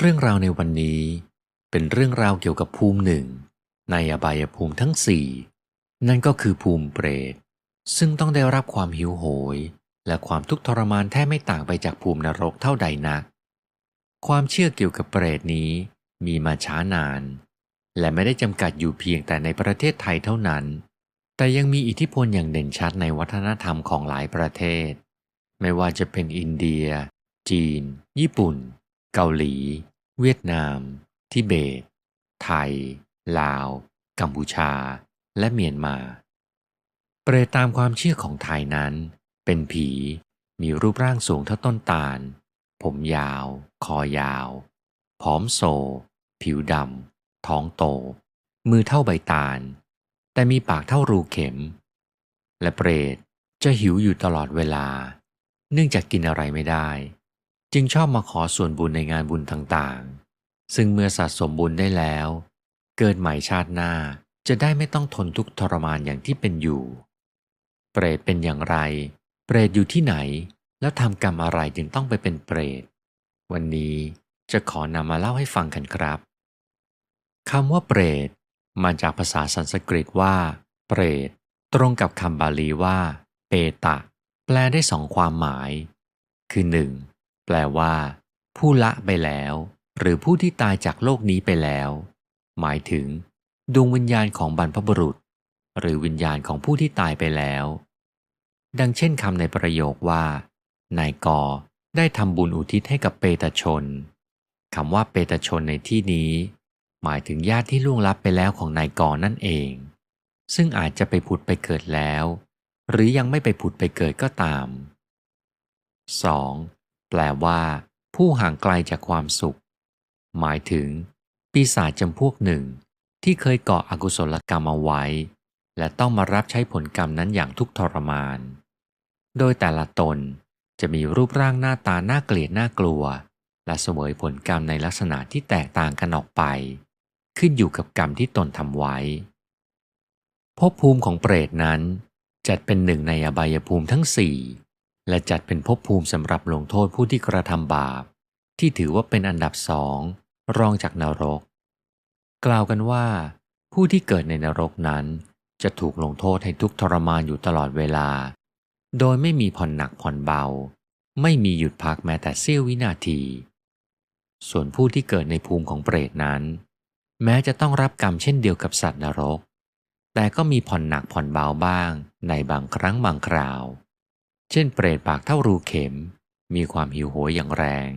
เรื่องราวในวันนี้เป็นเรื่องราวเกี่ยวกับภูมิหนึ่ง ในอบายภูมิทั้งสี่นั่นก็คือภูมิเปรต ซึ่งต้องได้รับความหิวโหย และความทุกข์ทรมานแทบไม่ต่างไปจากภูมินรกเท่าใดนัก ความเชื่อเกี่ยวกับเปรตนี้มีมาช้านาน และไม่ได้จำกัดอยู่เพียงแต่ในประเทศไทยเท่านั้น แต่ยังมีอิทธิพลอย่างเด่นชัดในวัฒนธรรมของหลายประเทศ ไม่ว่าจะเป็นอินเดีย จีน ญี่ปุ่น เกาหลี เวียดนาม ทิเบต ไทย ลาว กัมพูชา และเมียนมา เปรตตามความเชื่อของไทยนั้น เป็นผี มีรูปร่างสูงเท่าต้นตาล ผมยาว คอยาว ผอมโซ ผิวดำ ท้องโต มือเท่าใบตาล แต่มีปากเท่ารูเข็ม และเปรตจะหิวอยู่ตลอดเวลา เนื่องจากกินอะไรไม่ได้ จึงชอบมาขอส่วนบุญในงานบุญต่างๆ ซึ่งเมื่อสะสมบุญได้แล้ว เกิดใหม่ชาติหน้าจะได้ไม่ต้องทนทุกข์ทรมานอย่างที่เป็นอยู่ เปรตเป็นอย่างไร เปรตอยู่ที่ไหน แล้วทำกรรมอะไรจึงต้องไปเป็นเปรต วันนี้จะขอนำมาเล่าให้ฟังกันครับคำว่าเปรต มาจากภาษาสันสกฤตว่า เปรต ตรงกับคำบาลีว่า เปตะ แปลได้สองความหมาย คือหนึ่ง แปลว่า ผู้ละไปแล้ว หรือผู้ที่ตายจากโลกนี้ไปแล้ว หมายถึง ดวงวิญญาณของบรรพบุรุษ หรือวิญญาณของผู้ที่ตายไปแล้ว ดังเช่นคำในประโยคว่า นายกอได้ทำบุญอุทิศให้กับเปตชนคำว่าเปตชนในที่นี้ หมายถึงญาติที่ล่วงลับไปแล้วของนายกรนั่นเอง ซึ่งอาจจะไปผุดไปเกิดแล้ว หรือยังไม่ไปผุดไปเกิดก็ตาม 2. แปลว่า ผู้ห่างไกลจากความสุข หมายถึง ปีศาจจำพวกหนึ่ง ที่เคยเกาะอกุศลกรรมเอาไว้ และต้องมารับใช้ผลกรรมนั้นอย่างทุกทรมาน โดยแต่ละตนจะมีรูปร่างหน้าตาน่าเกลียดน่ากลัว และเสวยผลกรรมในลักษณะที่แตกต่างกันออกไป ขึ้นอยู่กับกรรมที่ตนทำไว้ภพภูมิของเปรตนั้น จัดเป็นหนึ่งในอบายภูมิทั้งสี่ และจัดเป็นภพภูมิสำหรับลงโทษผู้ที่กระทำบาป ที่ถือว่าเป็นอันดับสองรองจากนรก กล่าวกันว่า ผู้ที่เกิดในนรกนั้นจะถูกลงโทษให้ทุกทรมานอยู่ตลอดเวลา โดยไม่มีผ่อนหนักผ่อนเบา ไม่มีหยุดพักแม้แต่เสี้ยววินาที ส่วนผู้ที่เกิดในภูมิของเปรตนั้น แม้จะต้องรับกรรมเช่นเดียวกับสัตว์นรก แต่ก็มีผ่อนหนักผ่อนเบาบ้างในบางครั้งบางคราว เช่นเปรตปากเท่ารูเข็ม มีความหิวโหยอย่างแรง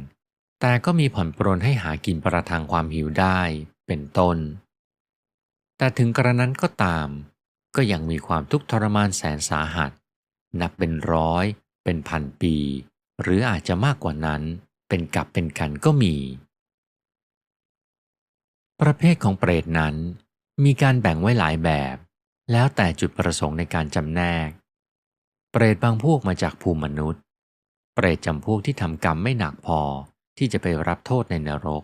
แต่ก็มีผ่อนปรนให้หากินประทังความหิวได้เป็นต้น แต่ถึงกระนั้นก็ตาม ก็ยังมีความทุกข์ทรมานแสนสาหัส นับเป็นร้อย เป็นพันปี หรืออาจจะมากกว่านั้น เป็นกับเป็นกันก็มี ประเภทของเปรตนั้น มีการแบ่งไว้หลายแบบ แล้วแต่จุดประสงค์ในการจำแนก เปรตบางพวกมาจากภูมิมนุษย์ เปรตจำพวกที่ทำกรรมไม่หนักพอที่จะไปรับโทษในนรก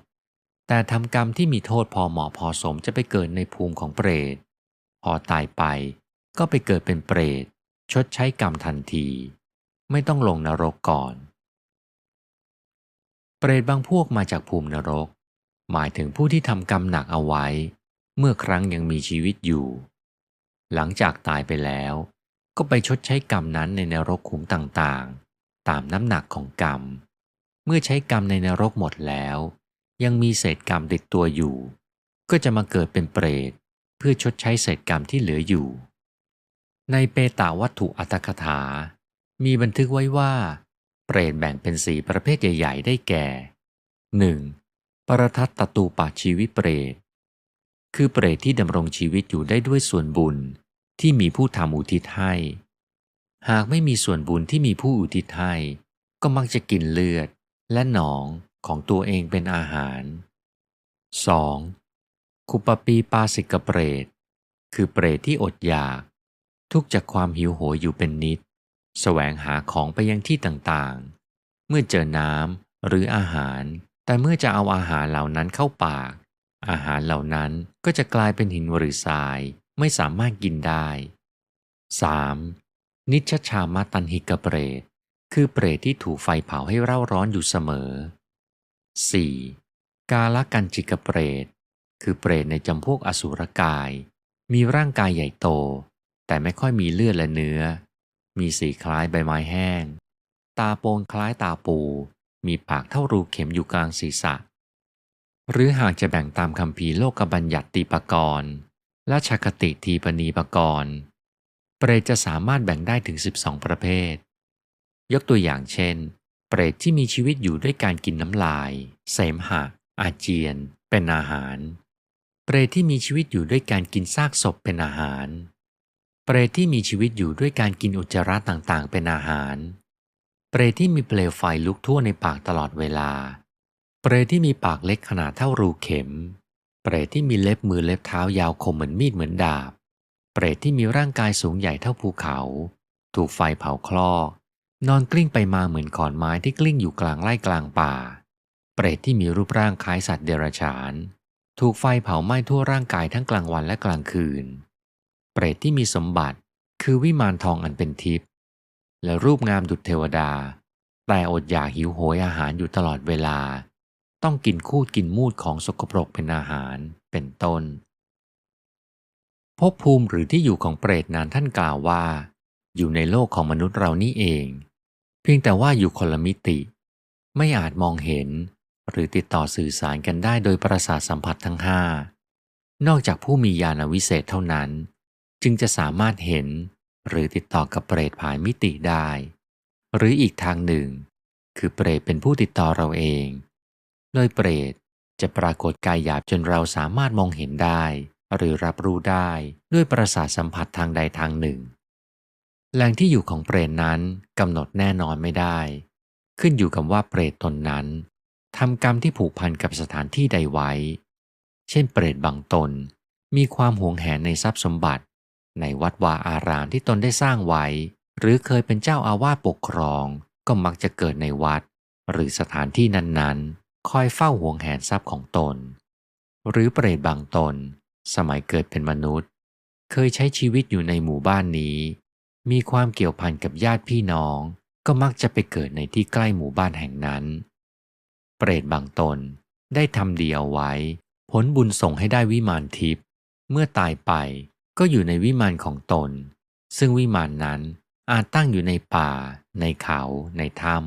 แต่ทำกรรมที่มีโทษพอเหมาะพอสมจะไปเกิดในภูมิของเปรต พอตายไปก็ไปเกิดเป็นเปรต ชดใช้กรรมทันที ไม่ต้องลงนรกก่อน เปรตบางพวกมาจากภูมินรก หมายถึงผู้ที่ทำกรรมหนักเอาไว้ เมื่อครั้งยังมีชีวิตอยู่ หลังจากตายไปแล้ว ก็ไปชดใช้กรรมนั้นในนรกขุมต่างๆ ตามน้ำหนักของกรรม เมื่อใช้กรรมในนรกหมดแล้ว ยังมีเศษกรรมติดตัวอยู่ ก็จะมาเกิดเป็นเปรต เพื่อชดใช้เศษกรรมที่เหลืออยู่ ในเปตาวัตถุอัตถคถา มีบันทึกไว้ว่า เปรตแบ่งเป็นสีประเภทใหญ่ ๆ ได้แก่ 1. ปรทัตตตูปาชีวิเปรตคือเปรตที่ดำรงชีวิตอยู่ได้ด้วยส่วนบุญ ที่มีผู้ทำอุทิศให้ หากไม่มีส่วนบุญที่มีผู้อุทิศให้ก็มักจะกินเลือดและหนองของตัวเองเป็นอาหาร 2. คุปปีปาสิกเปรต คือเปรตที่อดอยาก ทุกจากความหิวโหยอยู่เป็นนิดแสวงหาของไปยังที่ต่างๆ เมื่อเจอน้ำหรืออาหาร แต่เมื่อจะเอาอาหารเหล่านั้นเข้าปาก อาหารเหล่านั้นก็จะกลายเป็นหินหรือทราย ไม่สามารถกินได้ 3. นิชชามาตันหิกเปรต คือเปรตที่ถูกไฟเผาให้เร่าร้อนอยู่เสมอ 4. กาลกันจิกเปรต คือเปรตในจำพวกอสุรกาย มีร่างกายใหญ่โต แต่ไม่ค่อยมีเลือดและเนื้อ มีสีคล้ายใบไม้แห้ง ตาโปนคล้ายตาปู มีปากเท่ารูเข็มอยู่กลางศีรษะ หรือหากจะแบ่งตามคำพีโลกบัญญัติตีปกรณ์ และชคติทีปณีปกรณ์เปรตจะสามารถแบ่งได้ถึง 12 ประเภท ยกตัวอย่างเช่น เปรตที่มีชีวิตอยู่ด้วยการกินน้ำลาย เสมหะ อาเจียน เป็นอาหาร เปรตที่มีชีวิตอยู่ด้วยการกินซากศพเป็นอาหาร เปรตที่มีชีวิตอยู่ด้วยการกินอุจจาระต่างๆ เป็นอาหาร เปรตที่มีเปลวไฟลุกทั่วในปากตลอดเวลา เปรตที่มีปากเล็กขนาดเท่ารูเข็ม เปรตที่มีเล็บมือเล็บเท้ายาวคมเหมือนมีดเหมือนดาบ เปรตที่มีร่างกายสูงใหญ่เท่าภูเขา ถูกไฟเผาคลอก นอนกลิ้งไปมาเหมือนขอนไม้ที่กลิ้งอยู่กลางไร่กลางป่า เปรตที่มีรูปร่างคล้ายสัตว์เดรัจฉาน ถูกไฟเผาไหม้ทั่วร่างกายทั้งกลางวันและกลางคืน เปรตที่มีสมบัติคือวิมานทองอันเป็นทิพย์และรูปงามดุจเทวดา แต่อดอยากหิวโหยอาหารอยู่ตลอดเวลา ต้องกินคูดกินมูดของสกปรกเป็นอาหารเป็นต้นภพภูมิหรือที่อยู่ของเปรตนานท่านกล่าวว่า อยู่ในโลกของมนุษย์เรานี่เอง เพียงแต่ว่าอยู่คนละมิติ ไม่อาจมองเห็น หรือติดต่อสื่อสารกันได้โดยประสาทสัมผัสทั้งห้านอกจากผู้มีญาณวิเศษเท่านั้น จึงจะสามารถเห็น หรือติดต่อกับเปรตผ่านมิติได้ หรืออีกทางหนึ่ง คือเปรตเป็นผู้ติดต่อเราเอง โดยเปรตจะปรากฏกายหยาบจนเราสามารถมองเห็นได้ หรือรับรู้ได้ด้วยประสาทสัมผัสทางใดทางหนึ่ง แหล่งที่อยู่ของเปรตนั้นกำหนดแน่นอนไม่ได้ ขึ้นอยู่กับว่าเปรตตนนั้นทำกรรมที่ผูกพันกับสถานที่ใดไว้ เช่นเปรตบางตนมีความหวงแหนในทรัพย์สมบัติ ในวัดวาอารามที่ตนได้สร้างไว้ หรือเคยเป็นเจ้าอาวาสปกครองก็มักจะเกิดในวัด หรือสถานที่นั้นๆ คอยเฝ้าห่วงแหนทรัพย์ของตน หรือเปรตบางตน สมัยเกิดเป็นมนุษย์ เคยใช้ชีวิตอยู่ในหมู่บ้านนี้ มีความเกี่ยวพันกับญาติพี่น้อง ก็มักจะไปเกิดในที่ใกล้หมู่บ้านแห่งนั้น เปรตบางตนได้ทำดีเอาไว้ ผลบุญส่งให้ได้วิมานทิพย์เมื่อตายไปก็อยู่ในวิมานของตน ซึ่งวิมานนั้นอาจตั้งอยู่ในป่า ในเขา ในถ้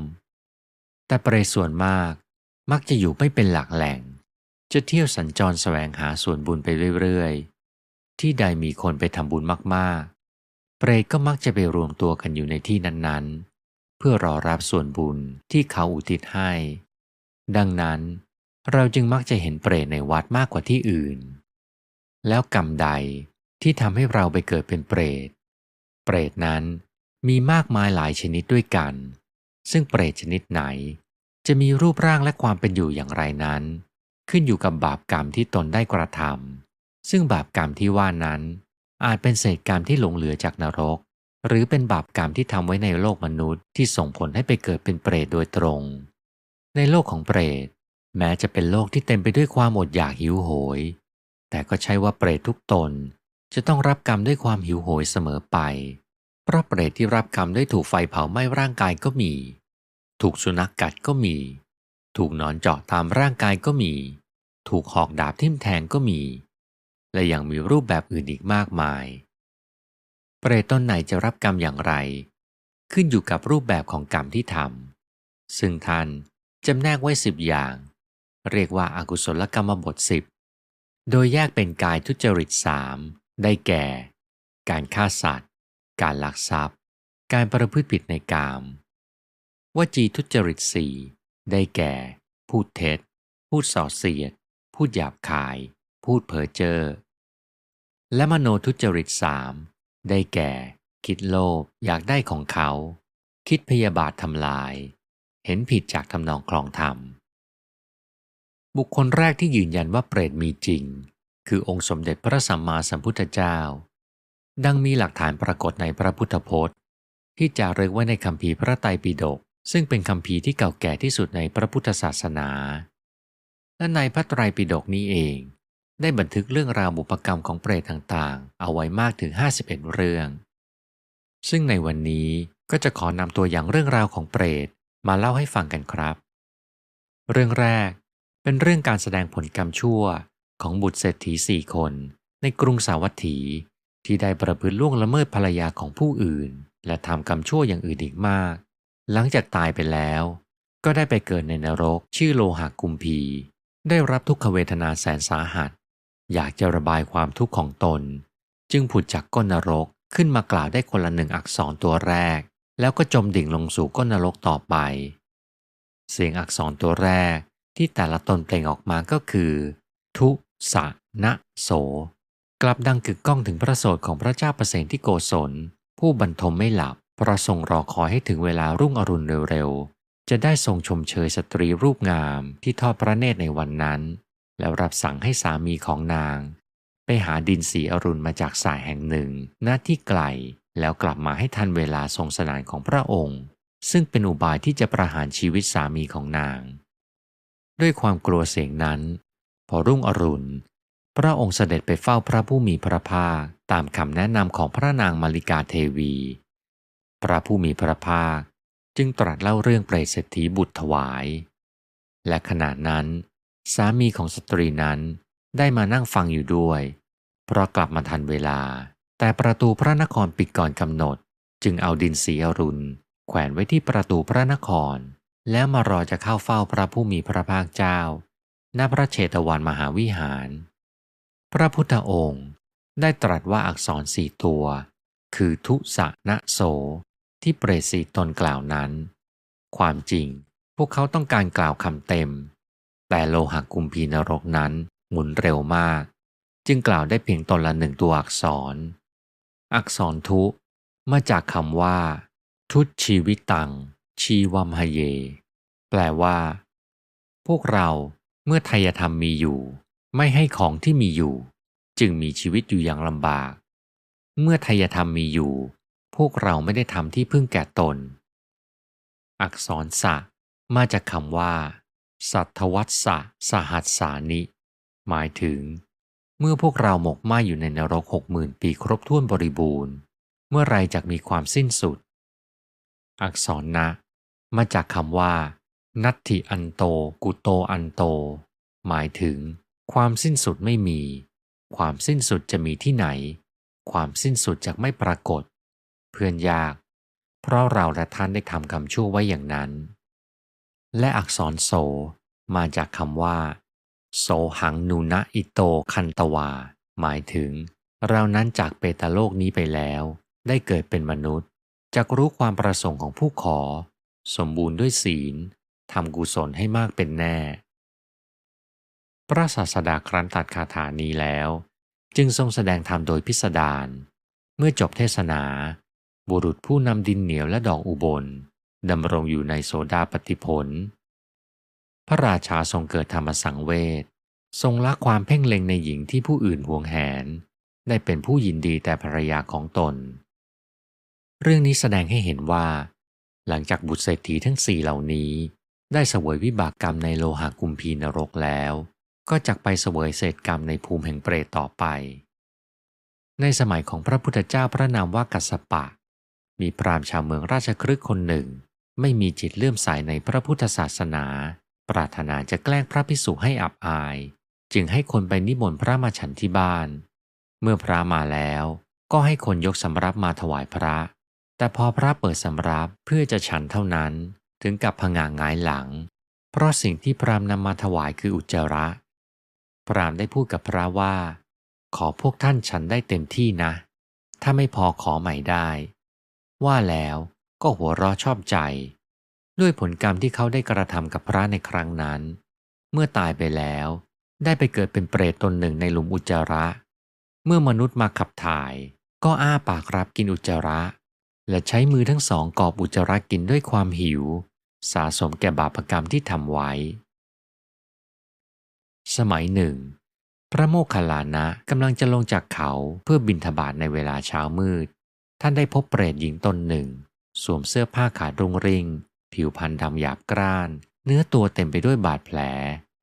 ำแต่เปรตส่วนมาก มักจะอยู่ไม่เป็นหลักแหล่ง จะเที่ยวสัญจรแสวงหาส่วนบุญไปเรื่อยๆ ที่ใดมีคนไปทำบุญมากๆ เปรตก็มักจะไปรวมตัวกันอยู่ในที่นั้นๆ เพื่อรอรับส่วนบุญที่เขาอุทิศให้ ดังนั้น เราจึงมักจะเห็นเปรตในวัดมากกว่าที่อื่น แล้วกรรมใดที่ทำให้เราไปเกิดเป็นเปรต เปรตนั้นมีมากมายหลายชนิดด้วยกัน ซึ่งเปรตชนิดไหน จะมีรูปร่างและความเป็นอยู่อย่างไรนั้น ขึ้นอยู่กับบาปกรรมที่ตนได้กระทำซึ่งบาปกรรมที่ว่านั้น อาจเป็นเศษกรรมที่หลงเหลือจากนรก หรือเป็นบาปกรรมที่ทำไว้ในโลกมนุษย์ที่ส่งผลให้ไปเกิดเป็นเปรตโดยตรง ในโลกของเปรต แม้จะเป็นโลกที่เต็มไปด้วยความอดอยากหิวโหย แต่ก็ใช่ว่าเปรตทุกตนจะต้องรับกรรมด้วยความหิวโหยเสมอไป เพราะเปรตที่รับกรรมด้วยถูกไฟเผาไหม้ร่างกายก็มี ถูกสุนัขกกัดก็มี ถูกนอนเจาะตามร่างกายก็มี ถูกหอกดาบทิ่มแทงก็มี และยังมีรูปแบบอื่นอีกมากมาย เปรตตนไหนจะรับกรรมอย่างไร ขึ้นอยู่กับรูปแบบของกรรมที่ทำซึ่งท่านจำแนกไว้สิบอย่าง เรียกว่าอากุศลกรรมบทสิบโดยแยกเป็นกายทุจริตสามได้แก่ การฆ่าสัตว์ การลักทรัพย์ การประพฤติผิดในกาม วจีทุจริตสี่ได้แก่ พูดเท็จ พูดส่อเสียด พูดหยาบคาย พูดเพ้อเจ้อและมโนทุจริตสามได้แก่ คิดโลภอยากได้ของเขา คิดพยาบาททำลาย เห็นผิดจากทำนองคลองธรรม บุคคลแรกที่ยืนยันว่าเปรตมีจริง คือองค์สมเด็จพระสัมมาสัมพุทธเจ้า ดังมีหลักฐานปรากฏในพระพุทธพจน์ ที่จารึกไว้ในคำพีพระไตรปิฎก ซึ่งเป็นคำพีที่เก่าแก่ที่สุดในพระพุทธศาสนา และในพระไตรปิฎกนี้เอง ได้บันทึกเรื่องราวบุพกรรมของเปรตต่างๆ เอาไว้มากถึง 51 เรื่อง ซึ่งในวันนี้ก็จะขอนำตัวอย่างเรื่องราวของเปรตมาเล่าให้ฟังกันครับ เรื่องแรกเป็นเรื่องการแสดงผลกรรมชั่วของบุตรเศรษฐีสี่คนในกรุงสาวัตถีที่ได้ประพฤติล่วงละเมิดภรรยาของผู้อื่น และทำกรรมชั่วอย่างอื่นอีกมาก หลังจากตายไปแล้ว ก็ได้ไปเกิดในนรกชื่อโลหะกุมพี ได้รับทุกขเวทนาแสนสาหัส อยากจะระบายความทุกข์ของตน จึงผุดจากก้นนรกขึ้นมากล่าวได้คนละหนึ่งอักษรตัวแรก แล้วก็จมดิ่งลงสู่ก้นนรกต่อไป เสียงอักษรตัวแรกที่แต่ละตนเปล่งออกมาก็คือ ทุสะนะโส กลับดังกึกก้องถึงพระโสดของพระเจ้าประเสนที่โกศล ผู้บรรทมไม่หลับ ประทรงรอคอยให้ถึงเวลารุ่งอรุณเร็วๆ จะได้ทรงชมเชยสตรีรูปงามที่ทอดพระเนตรในวันนั้น แล้วรับสั่งให้สามีของนาง ไปหาดินสีอรุณมาจากสายแห่งหนึ่งหน้าที่ไกล แล้วกลับมาให้ทันเวลาทรงสนานของพระองค์ ซึ่งเป็นอุบายที่จะประหารชีวิตสามีของนาง ด้วยความกลัวเสียงนั้น พอรุ่งอรุณ พระองค์เสด็จไปเฝ้าพระผู้มีพระภาคตามคำแนะนำของพระนางมาริกาเทวี พระผู้มีพระภาคจึงตรัสเล่าเรื่องเปรตเศรษฐีบุตรถวาย และขณะนั้น สามีของสตรีนั้นได้มานั่งฟังอยู่ด้วย เพราะกลับมาทันเวลา แต่ประตูพระนครปิดก่อนกำหนด จึงเอาดินสีอรุณ แขวนไว้ที่ประตูพระนคร แล้วมารอจะเข้าเฝ้าพระผู้มีพระภาคเจ้า ณพระเชตวันมหาวิหาร พระพุทธองค์ได้ตรัสว่าอักษรสี่ตัว คือทุสะนะโสที่เปรตสีตนกล่าวนั้น ความจริงพวกเขาต้องการกล่าวคำเต็ม แต่โลหะกุมพีนรกนั้นหมุนเร็วมาก จึงกล่าวได้เพียงตนละหนึ่งตัวอักษร อักษรทุมาจากคำว่า ทุตชีวิตตัง ชีวัมหเย แปลว่า พวกเราเมื่อไทยธรรมมีอยู่ ไม่ให้ของที่มีอยู่ จึงมีชีวิตอยู่อย่างลำบาก เมื่อไทยธรรมมีอยู่ พวกเราไม่ได้ทำที่พึ่งแก่ตน อักษรสะ มาจากคำว่า สัทวัตสะสหัสสานิ หมายถึง เมื่อพวกเราหมกไหมอยู่ในนรกหกหมื่นปีครบถ้วนบริบูรณ์ เมื่อไรจะมีความสิ้นสุด อักษรนะ มาจากคำว่า นัตถิอันโต กุโตอันโต หมายถึง ความสิ้นสุดไม่มี ความสิ้นสุดจะมีที่ไหน ความสิ้นสุดจะไม่ปรากฏ เพื่อนยาก เพราะเราและท่านได้ทำคำชั่วไว้อย่างนั้น และอักษรโสมาจากคำว่า โสหังนูนะอิโตคันตวา หมายถึง เรานั้นจากเปตโลกนี้ไปแล้ว ได้เกิดเป็นมนุษย์จะรู้ความประสงค์ของผู้ขอ สมบูรณ์ด้วยศีลทำกุศลให้มากเป็นแน่ พระศาสดาครั้นตัดคาถานี้แล้ว จึงทรงแสดงธรรมโดยพิสดารเมื่อจบเทศนา บุรุษผู้นำดินเหนียวและดอกอุบลดำรงอยู่ในโสดาปฏิผล พระราชาทรงเกิดธรรมสังเวชทรงละความเพ่งเล็งในหญิงที่ผู้อื่นห่วงแหน ได้เป็นผู้ยินดีแต่ภรรยาของตน เรื่องนี้แสดงให้เห็นว่า หลังจากบุตรเศรษฐีทั้งสี่เหล่านี้ ได้เสวยวิบากกรรมในโลหะกุมพีนรกแล้ว ก็จักไปเสวยเศษกรรมในภูมิแห่งเปรตต่อไป ในสมัยของพระพุทธเจ้าพระนามว่ากัสปะ มีพราหมณ์ชาวเมืองราชครึกคนหนึ่ง ไม่มีจิตเลื่อมใสในพระพุทธศาสนา ปรารถนาจะแกล้งพระพิสุให้อับอาย จึงให้คนไปนิมนต์พระมาฉันที่บ้าน เมื่อพระมาแล้วก็ให้คนยกสำรับมาถวายพระ แต่พอพระเปิดสำรับเพื่อจะฉันเท่านั้น ถึงกับผงางงายหลัง เพราะสิ่งที่พรามนำมาถวายคืออุจจาระ พรามได้พูดกับพระว่า ขอพวกท่านฉันได้เต็มที่นะ ถ้าไม่พอขอใหม่ได้ ว่าแล้วก็หัวเราะชอบใจ ด้วยผลกรรมที่เขาได้กระทำกับพระในครั้งนั้น เมื่อตายไปแล้ว ได้ไปเกิดเป็นเปรตตนหนึ่งในหลุมอุจจาระ เมื่อมนุษย์มาขับถ่าย ก็อ้าปากรับกินอุจจาระ และใช้มือทั้งสองกอบอุจจาระกินด้วยความหิว สะสมแก่บาปกรรมที่ทำไว้ สมัยหนึ่ง พระโมคคัลลานะกำลังจะลงจากเขาเพื่อบินทบาทในเวลาเช้ามืด ท่านได้พบเปรตหญิงตนหนึ่ง สวมเสื้อผ้าขาดรุงริง ผิวพรรณดำหยาบกร้าน เนื้อตัวเต็มไปด้วยบาดแผล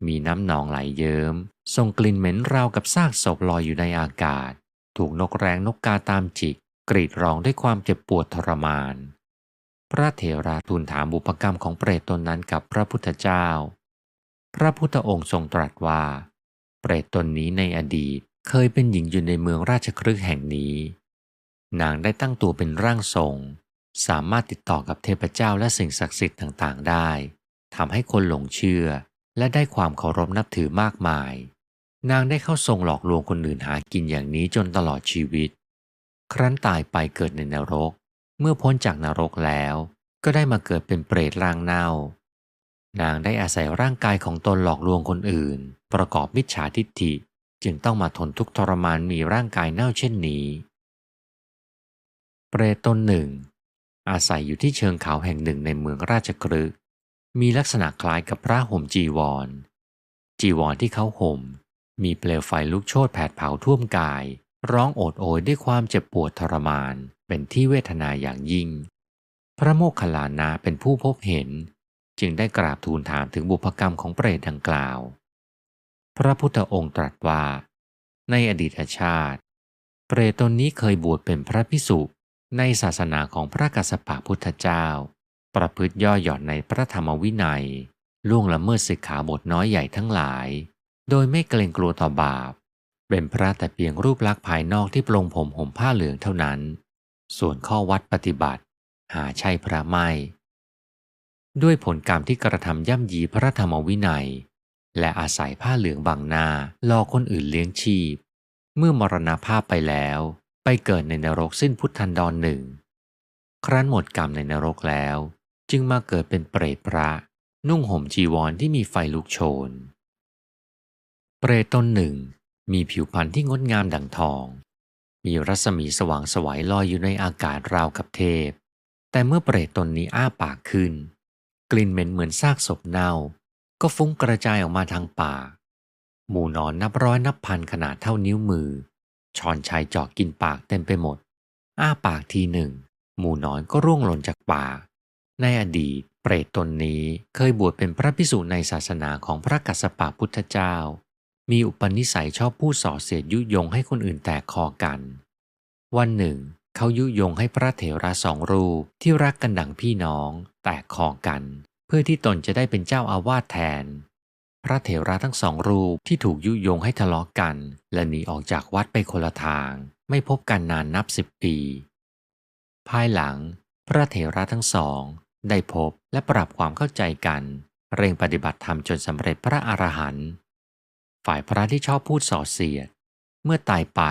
มีน้ำหนองไหลเยิม้มส่งกลิ่นเหม็นราวกับซากศพลอยอยู่ในอากาศ ถูกนกแรงนกกาตามจิก กรีดร้องด้วยความเจ็บปวดทรมาน พระเถระทูลถามบุพกรรมของเปรตตนนั้นกับพระพุทธเจ้า พระพุทธองค์ทรงตรัสว่า เปรตตนนี้ในอดีตเคยเป็นหญิงอยู่ในเมืองราชครึกแห่งนี้ นางได้ตั้งตัวเป็นร่างทรง สามารถติดต่อกับเทพเจ้าและสิ่งศักดิ์สิทธิ์ต่างๆ ได้ทำให้คนหลงเชื่อ และได้ความเคารพนับถือมากมาย นางได้เข้าทรงหลอกลวงคนอื่นหากินอย่างนี้จนตลอดชีวิต ครั้นตายไปเกิดในนรก เมื่อพ้นจากนรกแล้ว ก็ได้มาเกิดเป็นเปรตร่างเน่า นางได้อาศัยร่างกายของตนหลอกลวงคนอื่น ประกอบมิจฉาทิฏฐิจึงต้องมาทนทุกข์ทรมานมีร่างกายเน่าเช่นนี้ เปรตตนหนึ่ง อาศัยอยู่ที่เชิงเขาแห่งหนึ่งในเมืองราชกฤห์มีลักษณะคล้ายกับพระห่มจีวร จีวรที่เขาห่ม มีเปลวไฟลุกโชนแผดเผาท่วมกาย ร้องโอดโอยด้วยความเจ็บปวดทรมาน เป็นที่เวทนาอย่างยิ่ง พระโมคคัลลานะเป็นผู้พบเห็น จึงได้กราบทูลถามถึงบุพกรรมของเปรตดังกล่าว พระพุทธองค์ตรัสว่า ในอดีตชาติ เปรตตนนี้เคยบวชเป็นพระพิสุในศาสนาของพระกัสสปะพุทธเจ้า ประพฤติย่อหย่อนในพระธรรมวินัย ล่วงละเมิดสิกขาบทน้อยใหญ่ทั้งหลาย โดยไม่เกรงกลัวต่อบาป เป็นพระแต่เพียงรูปลักษณ์ภายนอกที่ปลงผมห่มผ้าเหลืองเท่านั้น ส่วนข้อวัดปฏิบัติ หาใช่พระไม่ ด้วยผลกรรมที่กระทำย่ำยีพระธรรมวินัย และอาศัยผ้าเหลืองบังหน้าลอคนอื่นเลี้ยงชีพ เมื่อมรณภาพไปแล้ว ไปเกิดในนรกสิ้นพุทธันดรหนึ่ง ครั้นหมดกรรมในนรกแล้ว จึงมาเกิดเป็นเปรตพระ นุ่งห่มจีวรที่มีไฟลุกโชน เปรตตนหนึ่ง มีผิวพรรณที่งดงามดังทอง มีรัศมีสว่างสวัยลอยอยู่ในอากาศราวกับเทพ แต่เมื่อเปรตตนนี้อ้าปากขึ้น ลิ่นเหม็นเหมือนซากศพเน่า ก็ฟุ้งกระจายออกมาทางปากหมูนอนนับร้อยนับพันขนาดเท่านิ้วมือชอนชัยเจาะกินปากเต็มไปหมด อ้าปากทีหนึ่ง หมูนอนก็ร่วงหล่นจากปากในอดีตเปรตตนนี้เคยบวชเป็นพระพิสุในศาสนาของพระกัสสปะพุทธเจ้า มีอุปนิสัยชอบพูดส่อเสียดยุยงให้คนอื่นแตกคอกัน วันหนึ่ง เขายุยงให้พระเถระสองรูปที่รักกันดังพี่น้องแตกคอกัน เพื่อที่ตนจะได้เป็นเจ้าอาวาสแทน พระเถระทั้งสองรูปที่ถูกยุยงให้ทะเลาะกกัน และหนีออกจากวัดไปคนละทาง ไม่พบกันนานนับสิบปี ภายหลัง พระเถระทั้งสอง ได้พบและปรับความเข้าใจกัน เร่งปฏิบัติธรรมจนสำเร็จพระอรหันต์ฝ่ายพระที่ชอบพูดส่อเสียด เมื่อตายไป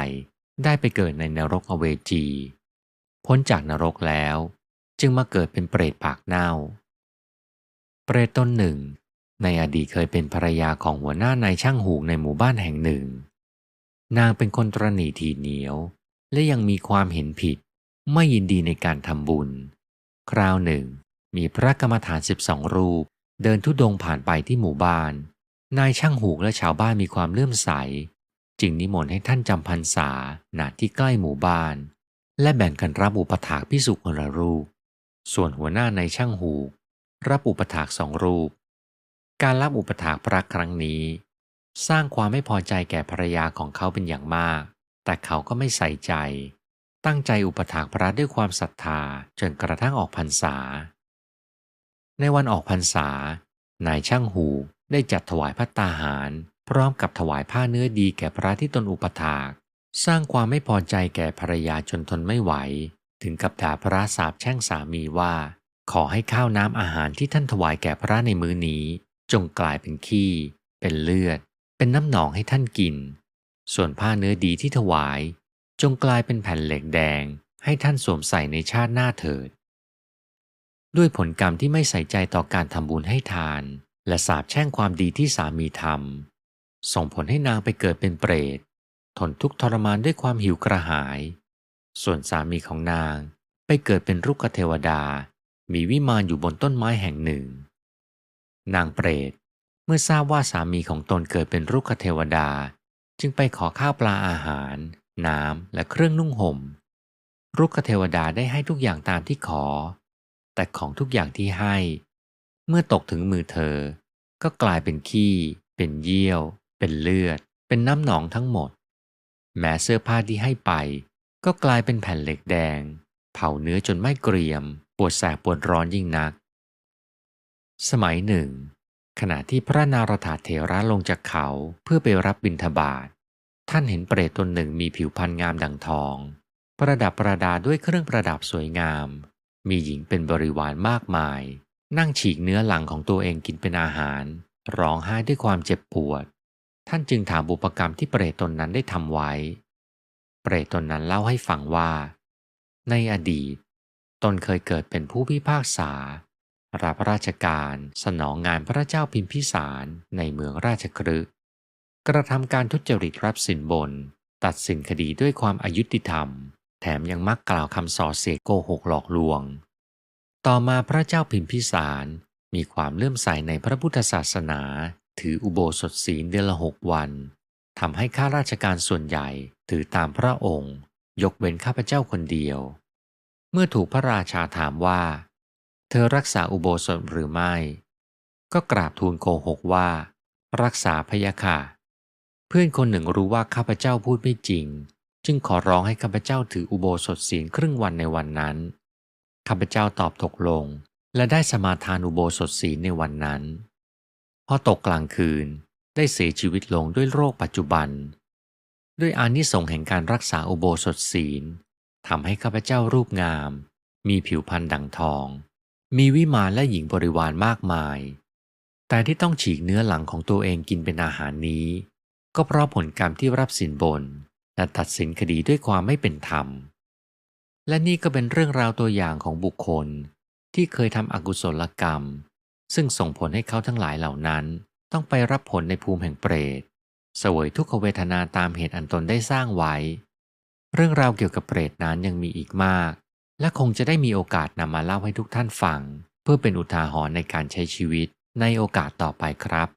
ได้ไปเกิดในนรกอเวจี พ้นจากนรกแล้ว จึงมาเกิดเป็นเปรตปากเน่า เปรตตนหนึ่ง ในอดีตเคยเป็นภรรยาของหัวหน้านายช่างหูในหมู่บ้านแห่งหนึ่ง นางเป็นคนตรณีทีเหนียว และยังมีความเห็นผิด ไม่ยินดีในการทำบุญ คราวหนึ่ง มีพระกรรมฐานสิบสองรูป เดินทุดงผ่านไปที่หมู่บ้าน นายช่างหูกและชาวบ้านมีความเลื่อมใส จึงนิมนต์ให้ท่านจำพรรษาณที่ใกล้หมู่บ้าน และแบ่งกันรับอุปถากพิสุคนละรูป ส่วนหัวหน้าในช่างหูกรับอุปถากสองรูป การรับอุปถากพระครั้งนี้ สร้างความไม่พอใจแก่ภรรยาของเขาเป็นอย่างมาก แต่เขาก็ไม่ใส่ใจ ตั้งใจอุปถากพระด้วยความศรัทธาจนกระทั่งออกพรรษา ในวันออกพรรษา นายช่างหูได้จัดถวายพัตตาหาร พร้อมกับถวายผ้าเนื้อดีแก่พระที่ตนอุปถาก สร้างความไม่พอใจแก่ภรรยาจนทนไม่ไหว ถึงกับด่าพระสาบแช่งสามีว่า ขอให้ข้าวน้ำอาหารที่ท่านถวายแก่พระในมื้อนี้ จงกลายเป็นขี้ เป็นเลือด เป็นน้ำหนองให้ท่านกิน ส่วนผ้าเนื้อดีที่ถวาย จงกลายเป็นแผ่นเหล็กแดง ให้ท่านสวมใส่ในชาติหน้าเถิด ด้วยผลกรรมที่ไม่ใส่ใจต่อการทำบุญให้ทาน และสาบแช่งความดีที่สามีทำ ส่งผลให้นางไปเกิดเป็นเปรต ทนทุกข์ทรมานด้วยความหิวกระหาย ส่วนสามีของนางไปเกิดเป็นรุกขเทวดา มีวิมานอยู่บนต้นไม้แห่งหนึ่ง นางเปรตเมื่อทราบว่าสามีของตนเกิดเป็นรุกขเทวดา จึงไปขอข้าวปลาอาหาร น้ำและเครื่องนุ่งห่ม รุกขเทวดาได้ให้ทุกอย่างตามที่ขอ แต่ของทุกอย่างที่ให้ เมื่อตกถึงมือเธอ ก็กลายเป็นขี้ เป็นเยี่ยว เป็นเลือด เป็นน้ำหนองทั้งหมด แม้เสื้อผ้าที่ให้ไป ก็กลายเป็นแผ่นเหล็กแดง เผาเนื้อจนไม่เกรียม ปวดแสบปวดร้อนยิ่งนัก สมัยหนึ่ง ขณะที่พระนารถาเถระลงจากเขาเพื่อไปรับบิณฑบาตท่านเห็นเปรตตนหนึ่งมีผิวพรรณงามดังทอง ประดับประดาด้วยเครื่องประดับสวยงาม มีหญิงเป็นบริวารมากมาย นั่งฉีกเนื้อหลังของตัวเองกินเป็นอาหาร ร้องไห้ด้วยความเจ็บปวด ท่านจึงถามบุปกรรมที่เปรตตนนั้นได้ทำไว้ เปรตตนนั้นเล่าให้ฟังว่า ในอดีต ตนเคยเกิดเป็นผู้พิพากษา รับราชการสนองงานพระเจ้าพิมพิสารในเมืองราชครึกกระทำการทุจริตรับสินบน ตัดสินคดีด้วยความอายุติธรรม แถมยังมักกล่าวคำส่อเสียโกหกหลอกลวง ต่อมาพระเจ้าพิมพิสารมีความเลื่อมใสในพระพุทธศาสนา ถืออุโบสถศีลเดือนละหกวันทำให้ข้าราชการส่วนใหญ่ถือตามพระองค์ ยกเว้นข้าพเจ้าคนเดียว เมื่อถูกพระราชาถามว่า เธอรักษาอุโบสถหรือไม่ ก็กราบทูลโกหกว่า รักษาพยาค่ะ เพื่อนคนหนึ่งรู้ว่าข้าพเจ้าพูดไม่จริง จึงขอร้องให้ข้าพเจ้าถืออุโบสถศีลครึ่งวันในวันนั้นข้าพเจ้าตอบตกลง และได้สมาทานอุโบสถศีลในวันนั้น พอตกกลางคืนได้เสียชีวิตลงด้วยโรคปัจจุบัน ด้วยอานิสงส์แห่งการรักษาอุโบสถศีลทำให้ข้าพเจ้ารูปงาม มีผิวพรรณดังทอง มีวิมานและหญิงบริวารมากมาย แต่ที่ต้องฉีกเนื้อหลังของตัวเองกินเป็นอาหารนี้ ก็เพราะผลกรรมที่รับสินบนและตัดสินคดีด้วยความไม่เป็นธรรม และนี่ก็เป็นเรื่องราวตัวอย่างของบุคคลที่เคยทำอกุศลกรรม ซึ่งส่งผลให้เขาทั้งหลายเหล่านั้น ต้องไปรับผลในภูมิแห่งเปรตเสวยทุกขเวทนาตามเหตุอันตนได้สร้างไว้ เรื่องราวเกี่ยวกับเปรตนั้นยังมีอีกมาก และคงจะได้มีโอกาสนำมาเล่าให้ทุกท่านฟัง เพื่อเป็นอุทาหรณ์ในการใช้ชีวิตในโอกาสต่อไปครับ